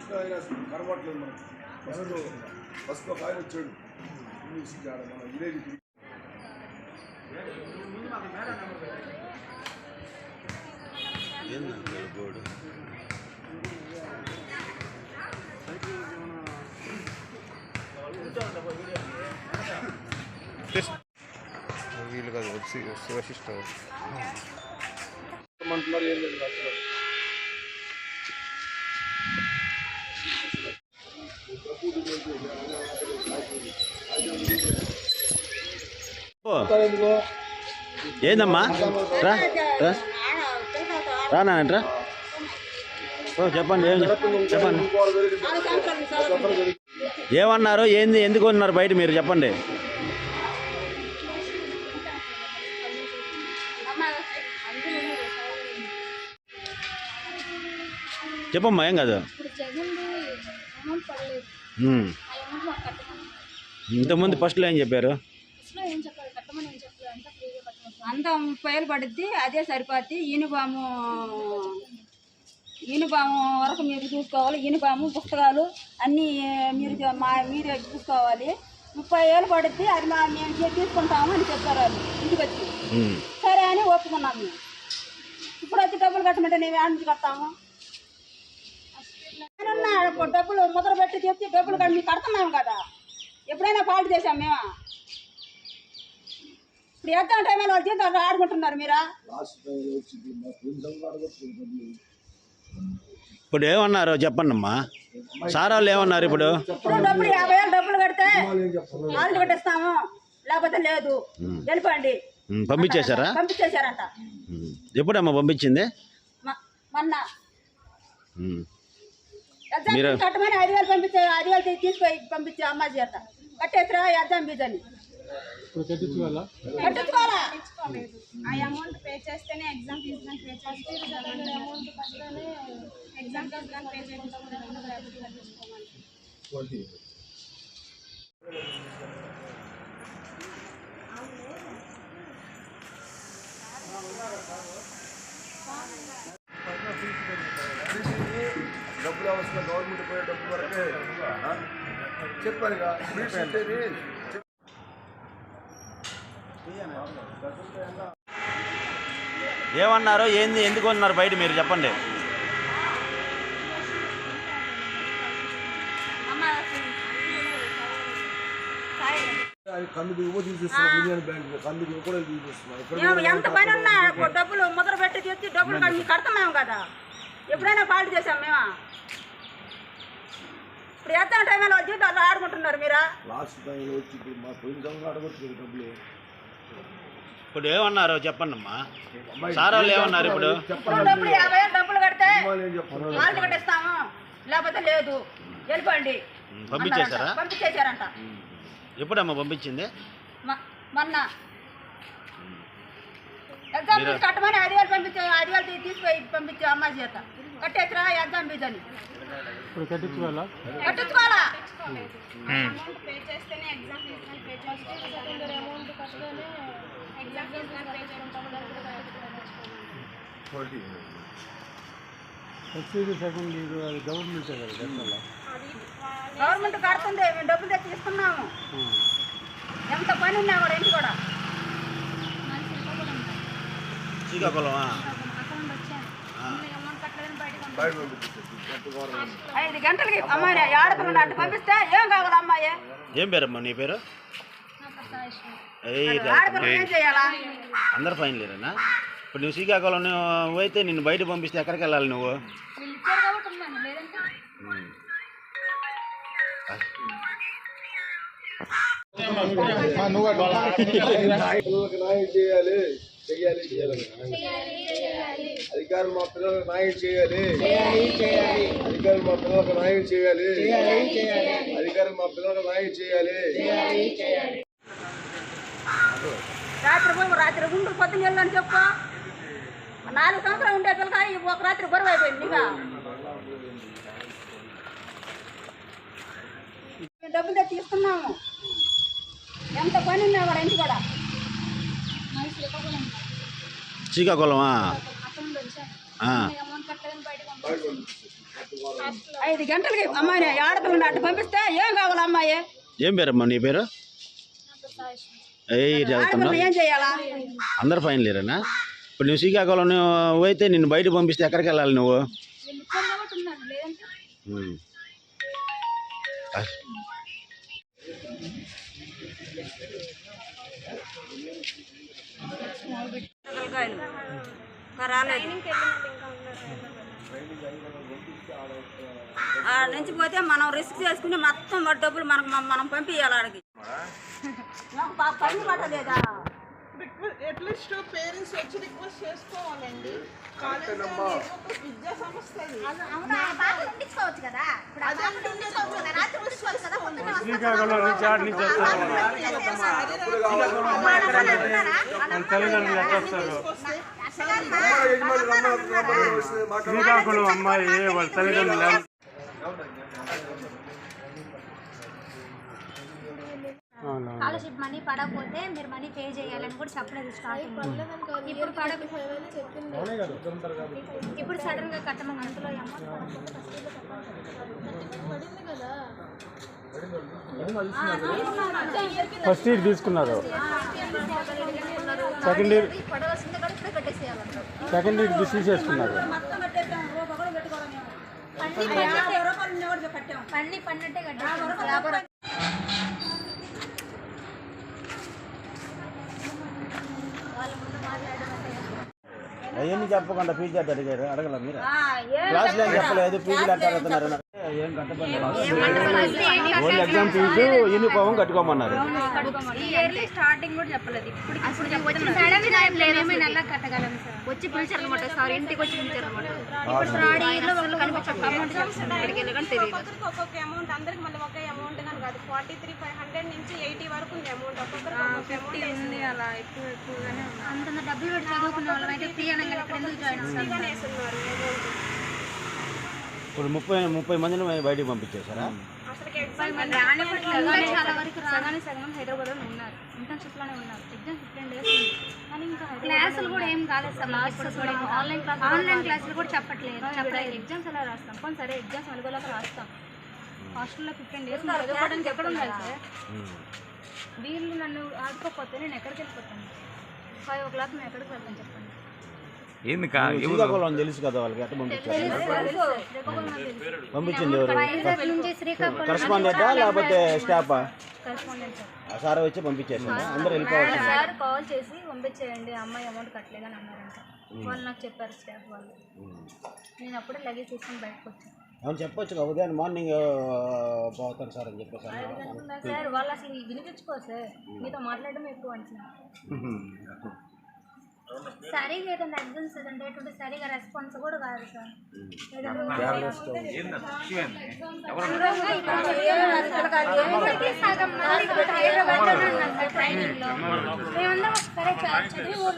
అసలు కనబడట్లేదు మనకు. బస్సులో బస్సులో ఒక ఆయన వచ్చాడు. మన విలేజ్ బోర్డు వీళ్ళు కాదు వచ్చి శివశిష్ట అంటున్నారు ఏం లేదు అసలు ఓ, ఏందమ్మా? రా రా. రా నాన్న చెప్పండి ఏం చెప్పండి. ఏమన్నారు? ఏంది? ఎందుకు ఉన్నారు బయట మీరు? చెప్పండి. చెప్పమ్మా ఏం కాదు. ఇంతకుముందు ఫస్ట్లో ఏం చెప్పారు? అంతా ముప్పై పడుద్ది అదే సరిపోద్ది. యూనిఫాము యూనిఫాము వరకు మీరు చూసుకోవాలి. యూనిఫాము పుస్తకాలు అన్నీ మీరు మా మీరే చూసుకోవాలి. ముప్పై వేలు పడుద్ది అది మా మేము తీసుకుంటాము అని చెప్పారు వాళ్ళు ఇంటికి వచ్చి. సరే అని ఒప్పుకున్నాం మేము. ఇప్పుడు వచ్చి డబ్బులు కట్టమంటే మేము నుంచి కడతాము? డబ్బులు ముద్ర పెట్టి చెప్తే డబ్బులు కట్టి మీకు కడుతున్నాము కదా. ఎప్పుడైనా ఫాల్ట్ చేసాం మేమా? ఇప్పుడు ఎగ్జామ్ టైంలో వాళ్ళు జీతాలు ఆడుకుంటున్నారు మీరా? ఇప్పుడు ఏమన్నారు చెప్పండి అమ్మా సార్ వాళ్ళు ఏమన్నారు ఇప్పుడు? ఇప్పుడు డబ్బులు యాభై వేలు డబ్బులు కడితే వాళ్ళు కట్టిస్తాము లేకపోతే లేదు. వెళ్ళిపోండి. ఉమ్, పంపించేశారా? పంపించేశారంట. ఉమ్. ఎప్పుడమ్మా పంపించింది? మ- మొన్న. ఉమ్. మీరు- కట్టమని ఐదు వేలు పంపించే ఐదు వేలు తీసుకొని పంపించే అమ్మ చేత. కట్టేసిరా ఎగ్జామ్ ఫీజు అని కట్టించుకోవాలా? ఆ అమౌంట్ పే చేస్తేనే ఎగ్జామ్ ఫీజు పే చేస్తే. అమౌంట్ ఫీజు పే డబ్బులు అవసరం గవర్నమెంట్ పోయే డబ్బులు వరకే. ఆ? చెప్పారు ఇక ఫీజు ఇచ్చేది చెప్- ఏమన్నారు? ఏంది? ఎందుకు ఉన్నారు బయట మీరు? చెప్పండి. యూనియన్ బ్యాంక్ కూడా మేము ఎంత పని ఉన్నా డబ్బులు ముద్ర పెట్టి తెచ్చి డబ్బులు కట్టి మీకు కడుతున్నాము కదా. ఎప్పుడైనా ఫాల్ట్ చేసాం మేమా? ఇప్పుడు ఎగ్జామ్ టైంలో వాళ్ళు జీతాలు ఆడుకుంటున్నారు మీరా? లాస్ట్ టైంలో వచ్చి ఇప్పుడు మా ఫ్రెండ్స్ అందరూ అడగచ్చు డబ్బులు. ఇప్పుడు ఏమన్నారు చెప్పండి అమ్మా సార్ వాళ్ళు ఏమన్నారు ఇప్పుడు? ఇప్పుడు డబ్బులు యాభై వేలు డబ్బులు కడితే వాళ్ళు కట్టిస్తాము లేకపోతే లేదు. వెళ్ళిపోండి. పంపించేశారా. పంపించేశారంట. ఎప్పుడమ్మా పంపించింది? మొన్న. ఎగ్జామ్ ఫీజు కట్టమని ఐదు వేలు పంపించే ఐదు వేలు తీ- తీసుకొని పంపించే అమ్మాయి చేత. కట్టేసిరా ఎగ్జామ్ ఫీజు అని కట్టించుకోవాలా కట్టించుకోవాలి అది గవర్నమెంట్ కడుతుంది మేము డబ్బులు తెచ్చి ఇస్తున్నాము ఎంత పని ఉన్నా కూడా ఇంటి కూడా మన శ్రీకాకుళం ఉంటాయి. శ్రీకాకుళమా అకౌంట్ వచ్చాను అందులో అమౌంట్ కట్టలేదని బయటకు పంపించాను. బయట పంపించేసి గంట గవర్నమెంట్ ఐదు గంటలకి అమ్మాయి ఆడపిల్లలు అట్టు పంపిస్తే ఏం కావాలి అమ్మాయి? ఏం పేరమ్మా నీ పేరు? అందరు ఫైన్ లేరేనా? ఇప్పుడు నువ్వు శ్రీకాకుళం నువ్వు అయితే నిన్ను బయట పంపిస్తే ఎక్కడికి వెళ్ళాలి నువ్వు? ఇచ్చారు చేయాలి చేయాలి అధికారులు మా పిల్లలకు న్యాయం చేయాలి. అధికారులు మా పిల్లలకు న్యాయం చేయాలి. అధికారులు మా పిల్లలకు న్యాయం చేయాలి. రాత్రి పోయి రాత్రి గుండు పొద్దున్న వెళ్ళని చెప్పు. నాలుగు సంవత్సరాలు ఉండే పిల్లక ఈ ఒక రాత్రి బరువు అయిపోయింది డబ్బులు తెచ్చి ఇస్తున్నాము ఎంత పని ఉన్నా కూడా ఇంటి కూడా. శ్రీకాకుళమా. ఐదు గంటలకి అమ్మాయిని ఆడపిల్లని అట్టు పంపిస్తే ఏం కావాలి అమ్మాయి? ఏం పేరమ్మా నీ పేరు? ఏ చేయాలా? అందరు ఫైన్ లేరనా? ఇప్పుడు నువ్వు శ్రీకాకుళం పోయితే నిన్ను బయట పంపిస్తే ఎక్కడికి వెళ్ళాలి నువ్వు? ఉమ్. రాలేదు ఆడ నుంచి పోతే మనం రిస్క్ చేసుకుని మొత్తం డబ్బులు మనకు మనం పంపించాలి ఆడికి మాకు పని పట్టలేదా అట్లీస్ట్ పేరెంట్స్ వచ్చి రిక్వెస్ట్ చేసుకోవాలండి. కాలేజ్ విద్యా సంస్థ అది. అదే శ్రీకాకుళం అమ్మాయి వాళ్ళ తల్లిదండ్రులు స్కాలర్షిప్ మనీ పడకపోతే మీరు మనీ పే చేయాలని కూడా చెప్పలేదు స్టార్టింగ్ ఇప్పుడు పడ ఇప్పుడు సడన్గా కట్టమని అందులో అమౌంట్ పడకపోతే ఫస్ట్ ఇయర్ తీసుకున్నారు సెకండ్ ఇయర్ సెకండ్ ఇయర్ పెట్టుకోవాలి మేము. పన్ని కట్టాం పన్నట్టే యాభై రూపాయలు. వాళ్ళ ముందు మాట్లాడడం అవన్నీ చెప్పకుండా ఫీజు కట్ట అడిగారు? అడగల మీరు? ఆ, ఏం క్లాసులు ఏం చెప్పలేదు ఫీజు కట్టారుతున్నారు ఏం కట్టబడలేదు ఓన్లీ ఎగ్జామ్ ఫీజు యూనిఫామ్ కట్టుకోమన్నారు. ఇయర్లీ స్టార్టింగ్ కూడా చెప్పలేదు. ఇప్పుడు అసలు వచ్చిన సడన్ టైం లేదు. మేము నెల కట్టగలం సార్. వచ్చి పిలిచారు అనమాట సార్. ఇంటికి వచ్చి పిలిచారు అనమాట ఇప్పుడు థర్డ్ ఇయర్లో వాళ్ళు కనిపించారు అమౌంట్ చెప్తున్నారు ఇక్కడికి వెళ్ళగానే తెలియదు. ఒక్కొక్కరికి ఒక్కొక్క అమౌంట్ అందరికి మళ్ళీ ఒకే అమౌంట్. కాదు ఫార్టీ త్రీ ఫైవ్ హండ్రెడ్ నుంచి ఎయిటీ వరకు ఉంది అమౌంట్ ఒక్కొక్కరికి ఉంది అలా ఎక్కువ ఎక్కువగానే అంతంత డబ్బులు పెట్టి చదువుకున్న వాళ్ళం అయితే ఫ్రీ ఎందుకు జాయిన్ ఇప్పుడు ముప్పై ముప్పై మందిని బయటికి పంపించేశారా? అసలు ఎగ్జామ్ రానివ్వట్లేదు చాలా వరకు సగం హైదరాబాద్లో ఉన్నారు. ఇంటర్న్షిప్లోనే ఉన్నారు. ఎగ్జామ్ ఫిఫ్టీన్ డేస్ ఉంది. కానీ ఇంకా క్లాసులు కూడా ఏం కాలేదు సార్. ఆన్లైన్ క్లాస్ ఆన్లైన్ క్లాసులు కూడా చెప్పట్లేదు. చెప్పలేదు. ఎగ్జామ్స్ ఎలా రాస్తాం? సరే ఎగ్జామ్స్ అనుకోలేక రాస్తాం. హాస్టల్లో ఫిఫ్టీన్ డేస్ చదువుకోవడానికి ఎక్కడ ఉండాలి సార్? వీళ్ళు నన్ను ఆడుకోకపోతే నేను ఎక్కడికి వెళ్ళిపోతాను? ఫైవ్ ఓ క్లాక్ మేము ఎక్కడికి వెళ్తాను చెప్పండి. తెలుసు కదా వాళ్ళకి ఎట్లా పంపించారు పంపించింది ఎవరు? కరస్పాండెంటా లేకపోతే స్టాఫా? Correspondent sir. ఆ సార్ వచ్చి పంపించేసారా అందరూ వెళ్ళిపోవచ్చు సార్ కాల్ చేసి పంపించేయండి అమ్మాయి అమౌంట్ కట్టలేదని అన్నారంట. వాళ్ళు నాకు చెప్పారు స్టాఫ్ వాళ్ళు. నేను అప్పుడే లగేజ్ తీసుకుని బయటకు వచ్చాను. అవును చెప్పొచ్చు ఉదయం మార్నింగ్ పోతాను సార్ అని చెప్పేసి అన్నారు. సార్ వాళ్ళు అసలు వినిపించుకోరు సార్. మీతో మాట్లాడడం ఎక్కువ సరిగా ఏదైనా ఎగ్జామ్స్ ఏదంటే ఎటువంటి సరిగా రెస్పాన్స్ కూడా కాదు సార్. మేమందరం చదివి చదువు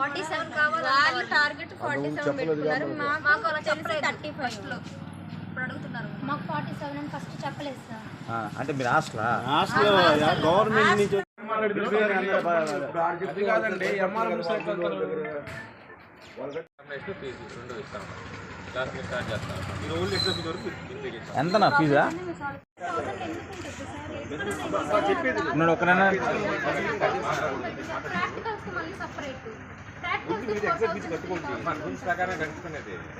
ఫార్టీ సెవెన్ కావాలి వాళ్ళు టార్గెట్ ఫార్టీ సెవెన్ పెట్టుకున్నారు. మా- మాకు అలా చెప్పలేదు. థర్టీ ఫస్ట్లో ఇప్పుడు అడుగుతున్నారు. మాకు ఫార్టీ సెవెన్ అని ఫస్ట్ చెప్పలేదు సార్. అంటే మీరు హాస్టలా? హాస్టల్ గవర్నమెంట్ నుంచి అది కాదండి ఎంఆర్ఎం ఎంతనా ఫీజా? ఉన్నాడు ఒకనైనా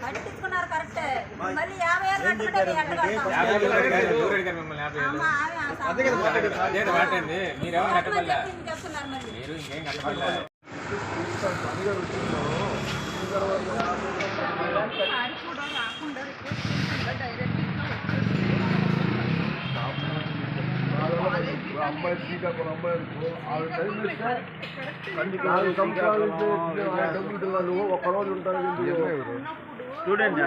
కట్టించుకున్నారు కరెక్టే మళ్ళీ యాభై ఏళ్ళు కట్టుకుంటే ఎట్ట కడతాం? అమ్మా, ఆమె ఆ సామెత. చెప్పింది చెప్తున్నారు మళ్ళీ సార్ కూడా రాకుండా రిక్వెస్ట్ చేసుకుంటా డైరెక్ట్ అమ్మాయి శ్రీకాకుళం అమ్మాయి అనుకో, ఆవిడ టైం నాలుగు సంవత్సరాలు డబ్బులు తిన్నాను ఒక్కరోజు ఉంటాను ఎందుకు? స్టూడెంట్?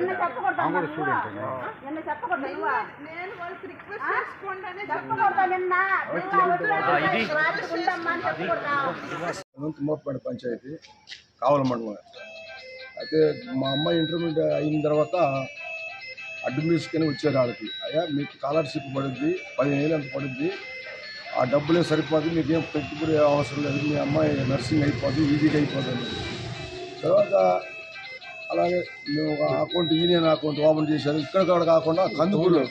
తుమ్మపేట పంచాయతీ కావల మండలం. అయితే మా అమ్మాయి ఇంటర్మీడియట్ అయిన తర్వాత అడ్మిషన్కి వచ్చారు వాళ్ళకి అయ్యా మీకు స్కాలర్షిప్ పడుద్ది పదిహేను వేలు అంత పడుద్ది? ఆ డబ్బులే సరిపోదు మీకేం పెట్టుబడి అవసరం లేదు మీ అమ్మాయి నర్సింగ్ అయిపోతుంది ఈజీగా అయిపోతుంది. తర్వాత అలాగే మేము ఒక అకౌంట్ యూనియన్ అకౌంట్ ఓపెన్ చేశారు. ఇక్కడ కూడా కాకుండా కందుకూరులో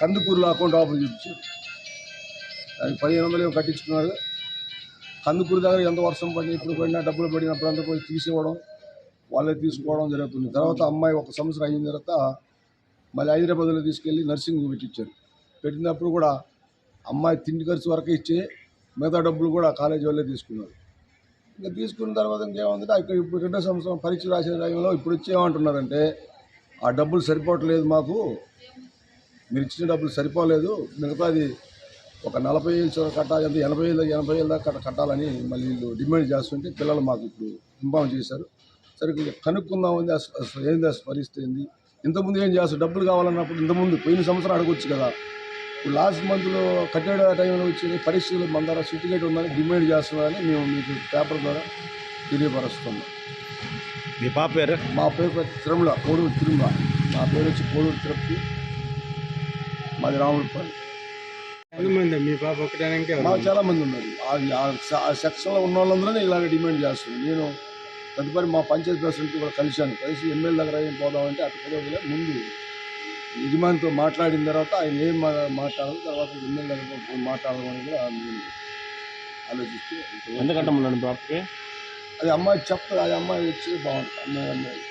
కందుకూరులో అకౌంట్ ఓపెన్ చేయించారు దానికి పదిహేను వందలు కట్టించుకున్నారు. కందుకూరు దగ్గర ఎంత వర్షం పడి ఇప్పుడు పడినా డబ్బులు పడినప్పుడు అంతా పోయి తీసివ్వడం వాళ్ళే తీసుకోవడం జరుగుతుంది. తర్వాత అమ్మాయి ఒక సంవత్సరం అయిన తర్వాత మళ్ళీ హైదరాబాద్లో తీసుకెళ్ళి నర్సింగ్ పెట్టించారు పెట్టినప్పుడు కూడా అమ్మాయి తిండి ఖర్చు వరకు ఇచ్చి మిగతా డబ్బులు కూడా కాలేజీ వాళ్ళే తీసుకున్నారు. ఇంకా తీసుకున్న తర్వాత ఇంకేముందంటే ఇక్కడ ఇప్పుడు రెండో సంవత్సరం పరీక్ష రాసే టైంలో ఇప్పుడు ఇచ్చేమంటున్నారంటే ఆ డబ్బులు సరిపోవట్లేదు మాకు మీరు ఇచ్చిన డబ్బులు సరిపోలేదు మిగతాది ఒక నలభై ఏళ్ళు చొరవ కట్టాలి అంటే ఎనభై ఏళ్ళ ఎనభై ఏళ్ళ దాకా కట్ట- కట్టాలని మళ్ళీ వీళ్ళు డిమాండ్ చేస్తుంటే పిల్లలు మాకు ఇప్పుడు ఇన్ఫామ్ చేశారు. సరే ఇక కనుక్కుందామంది అసలు అసలు ఏంది అసలు పరిస్థితి ఏంది? ఇంతకుముందు ఏం చేస్తారు? డబ్బులు కావాలన్నప్పుడు ఇంతకుముందు పోయిన సంవత్సరం అడగొచ్చు కదా. లాస్ట్ మంత్లో కట్టే టైంలో వచ్చి పరీక్షలు మన దగ్గర సర్టిఫికేట్ ఉందని డిమాండ్ చేస్తున్నారని మేము మీకు పేపర్ ద్వారా తెలియపరుస్తున్నాం. మీ పాప పేరు? మా పేరు తిరుమల కోడూరు తిరుమల. మా పేరు వచ్చి కోడూరు తిరుపతి. మాది రాముడిపల్లి ఎంతమంది మీ పాప ఒకటే మాకు చాలా మంది ఉన్నారు. ఆ- సెక్షన్లో ఉన్న వాళ్ళందరూ ఇలాగ డిమాండ్ చేస్తున్నారు నేను తదుపరి మా పంచాయతీ ప్రెసిడెంట్ కూడా కలిశాను. కలిసి ఎమ్మెల్యే దగ్గర ఏం పోదామంటే అటు ముందు యజమానితో మాట్లాడిన తర్వాత ఆయన ఏం మాట్లాడాలి తర్వాత ఎమ్మెల్యే మాట్లాడదామని కూడా ఆలోచిస్తూ ఎంత కట్టమన్నాడు పాపకి అది అమ్మాయి చెప్తా అది అమ్మాయి వచ్చి బాగుంటుంది అమ్మాయి అమ్మాయి.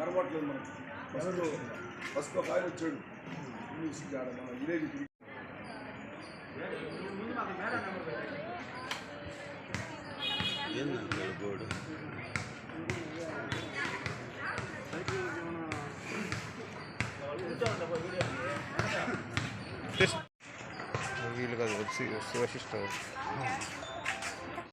కనబడలేదు మనం ఫస్ట్ ఫస్ట్ ఒక ఆయన వచ్చాడు మన విలేజ్ వీళ్ళు కాదు వచ్చి వశిష్ట